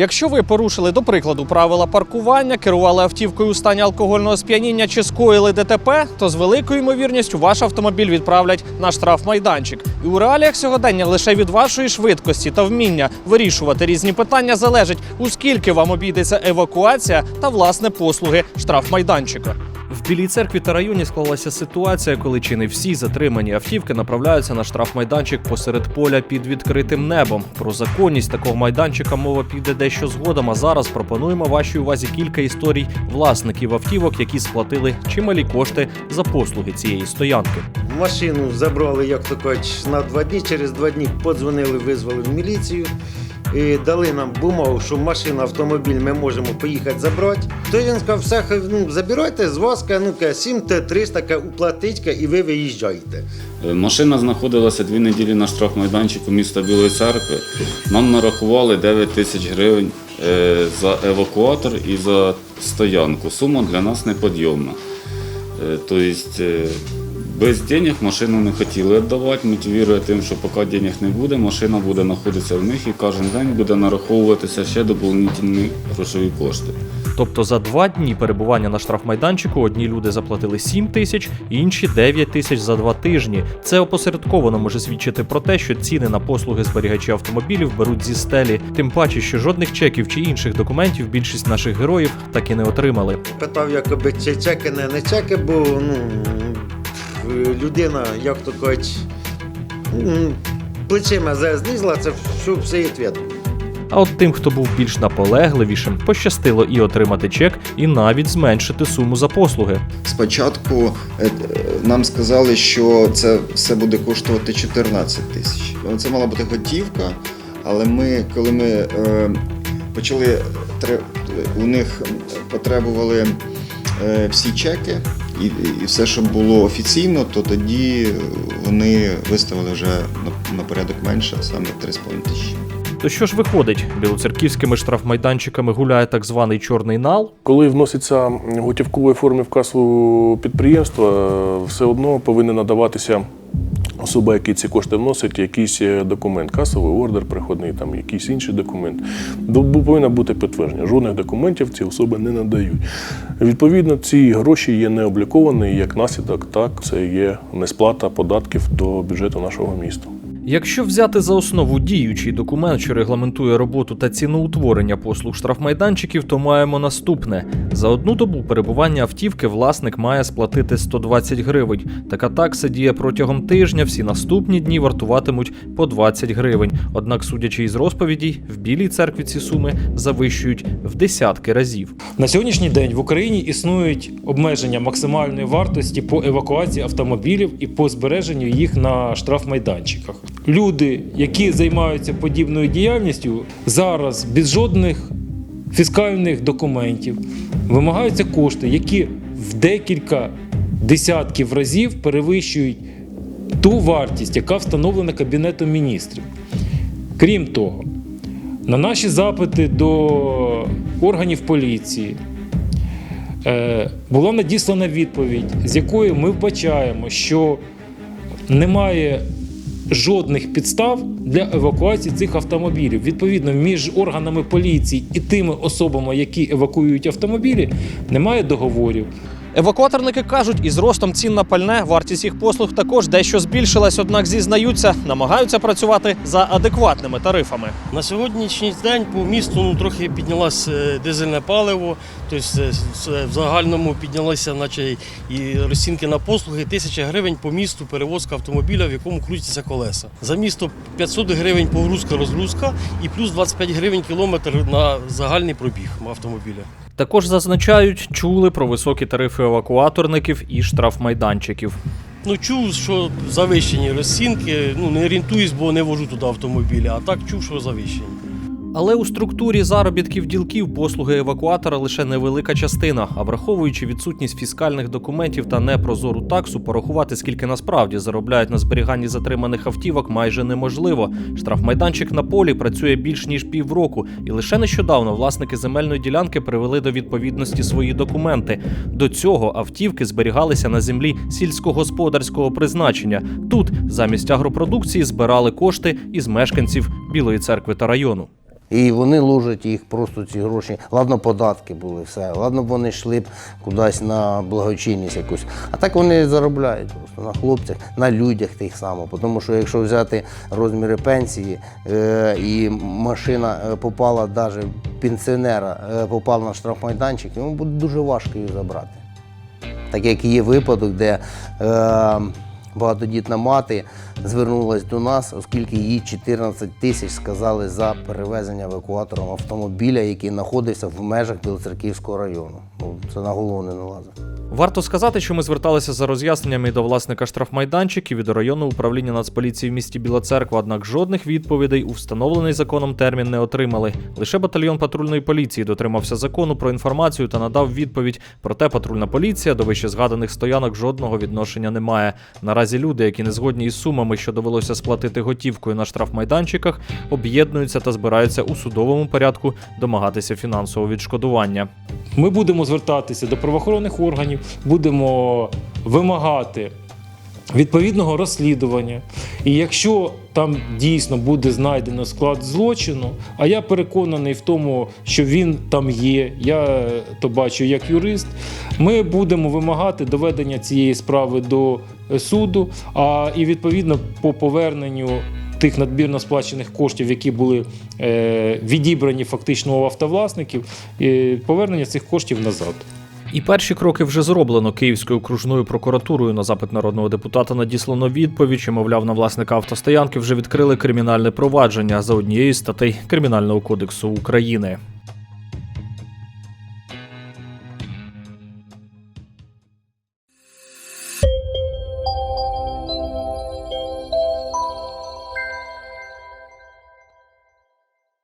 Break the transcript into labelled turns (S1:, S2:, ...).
S1: Якщо ви порушили, до прикладу, правила паркування, керували автівкою у стані алкогольного сп'яніння чи скоїли ДТП, то з великою ймовірністю ваш автомобіль відправлять на штрафмайданчик. І у реаліях сьогодення лише від вашої швидкості та вміння вирішувати різні питання залежить, у скільки вам обійдеться евакуація та власне послуги штрафмайданчика. Білій церкві та районі склалася ситуація, коли чи не всі затримані автівки направляються на штрафмайданчик посеред поля під відкритим небом. Про законність такого майданчика мова піде дещо згодом. А зараз пропонуємо вашій увазі кілька історій власників автівок, які сплатили чималі кошти за послуги цієї стоянки.
S2: Машину забрали, як то кажуть, на два дні. Через два дні подзвонили, визвали в міліцію. І дали нам бумагу, що машина, автомобіль ми можемо поїхати забрати. То він сказав, все, ну, забирайте з вас, ну, 7 т 300 ка, уплатить, і ви виїжджаєте.
S3: Е, Машина знаходилася дві неділі на штрафмайданчику міста Білої церкви. Нам нарахували 9 тисяч гривень е, за евакуатор і за стоянку. Сума для нас неподйомна. Тобто без денег машину не хотіли віддавати, мотивує тим, що поки денег не буде, машина буде знаходитися в них і кожен день буде нараховуватися ще доповнительні грошові кошти.
S1: Тобто за два дні перебування на штрафмайданчику одні люди заплатили 7 тисяч, інші 9 тисяч за два тижні. Це опосередковано може свідчити про те, що ціни на послуги зберігачі автомобілів беруть зі стелі. Тим паче, що жодних чеків чи інших документів більшість наших героїв так і не отримали.
S2: Питав, якоби чи чеки, не, не чеки, бо ну, людина, як то кажуть, плечима злізла, це все, все відповідно.
S1: А от тим, хто був більш наполегливішим, пощастило і отримати чек, і навіть зменшити суму за послуги.
S4: Спочатку е, е, нам сказали, що це все буде коштувати 14 тисяч. Це мала бути готівка, але ми, коли ми е, почали у них потребували е, всі чеки і, і все, що було офіційно, то тоді вони виставили вже на, на порядок менше, а саме 3,5 тисячі.
S1: То що ж виходить, білоцерківськими штрафмайданчиками гуляє так званий чорний нал?
S5: Коли вноситься готівкової форми формі в касу підприємства, все одно повинен надаватися особа, яка ці кошти вносить, якийсь е, документ, касовий ордер, приходний, там якийсь інший документ. До- Повинно бути підтвердження. Жодних документів ці особи не надають. Відповідно, ці гроші є не обліковані, і як наслідок, так це є несплата податків до бюджету нашого міста.
S1: Якщо взяти за основу діючий документ, що регламентує роботу та ціноутворення послуг штрафмайданчиків, то маємо наступне: за одну добу перебування автівки власник має сплатити 120 гривень. Така такса діє протягом тижня. Всі наступні дні вартуватимуть по 20 гривень. Однак, судячи із розповідей, в білій церкві ці суми завищують в десятки разів.
S6: На сьогоднішній день в Україні існують обмеження максимальної вартості по евакуації автомобілів і по збереженню їх на штрафмайданчиках. Люди, які займаються подібною діяльністю, зараз без жодних фіскальних документів вимагаються кошти, які в декілька десятків разів перевищують ту вартість, яка встановлена Кабінетом міністрів. Крім того, на наші запити до органів поліції е, була надіслана відповідь, з якої ми вбачаємо, що немає жодних підстав для евакуації цих автомобілів. Відповідно, між органами поліції і тими особами, які евакуюють автомобілі, немає договорів.
S1: Евакуаторники кажуть, із ростом цін на пальне вартість їх послуг також дещо збільшилась, однак зізнаються, намагаються працювати за адекватними тарифами.
S7: На сьогоднішній день по місту ну, трохи піднялось е, дизельне паливо, тобто е, е, в загальному піднялися наче, і розцінки на послуги. Тисяча гривень по місту перевозка автомобіля, в якому крутяться колеса. За місто 500 гривень погрузка-розгрузка і плюс 25 гривень кілометр на загальний пробіг автомобіля.
S1: Також зазначають, чули про високі тарифи евакуаторників і штрафмайданчиків.
S7: Ну, чув, що завищені розцінки, ну не орієнтуюсь, бо не вожу туди автомобілі, а так чув, що завищені.
S1: Але у структурі заробітків ділків послуги евакуатора лише невелика частина. А враховуючи відсутність фіскальних документів та непрозору таксу, порахувати, скільки насправді заробляють на зберіганні затриманих автівок, майже неможливо. Штрафмайданчик на полі працює більш ніж півроку, і лише нещодавно власники земельної ділянки привели до відповідності свої документи. До цього автівки зберігалися на землі сільськогосподарського призначення. Тут замість агропродукції збирали кошти із мешканців Білої церкви та району.
S8: І вони ложать їх просто ці гроші. Ладно, податки були, все. Ладно, вони йшли б кудись на благочинність якусь. А так вони заробляють просто на хлопцях, на людях тих само. Тому що якщо взяти розміри пенсії, е, і машина е, попала, навіть пенсіонера е, попала на штрафмайданчик, йому буде дуже важко її забрати. Так як є випадок, де е, багатодітна мати звернулася до нас, оскільки їй 14 тисяч сказали за перевезення евакуатором автомобіля, який знаходився в межах Білоцерківського району. Ну, це на голову не налазить.
S1: Варто сказати, що ми зверталися за роз'ясненнями до власника штрафмайданчиків і до районного управління Нацполіції в місті Біла Церква, однак жодних відповідей у встановлений законом термін не отримали. Лише батальйон патрульної поліції дотримався закону про інформацію та надав відповідь. Проте патрульна поліція до вище згаданих стоянок жодного відношення не має. Наразі люди, які не згодні із сумами, що довелося сплатити готівкою на штрафмайданчиках, об'єднуються та збираються у судовому порядку домагатися фінансового відшкодування.
S6: Ми будемо звертатися до правоохоронних органів, будемо вимагати відповідного розслідування. І якщо там дійсно буде знайдено склад злочину, а я переконаний в тому, що він там є, я то бачу як юрист, ми будемо вимагати доведення цієї справи до е, суду, а і відповідно по поверненню. Тих надмірно сплачених коштів, які були е, відібрані фактично у автовласників, е, повернення цих коштів назад.
S1: І перші кроки вже зроблено Київською окружною прокуратурою. На запит народного депутата надіслано відповідь, що, мовляв, на власника автостоянки вже відкрили кримінальне провадження за однією з статей Кримінального кодексу України.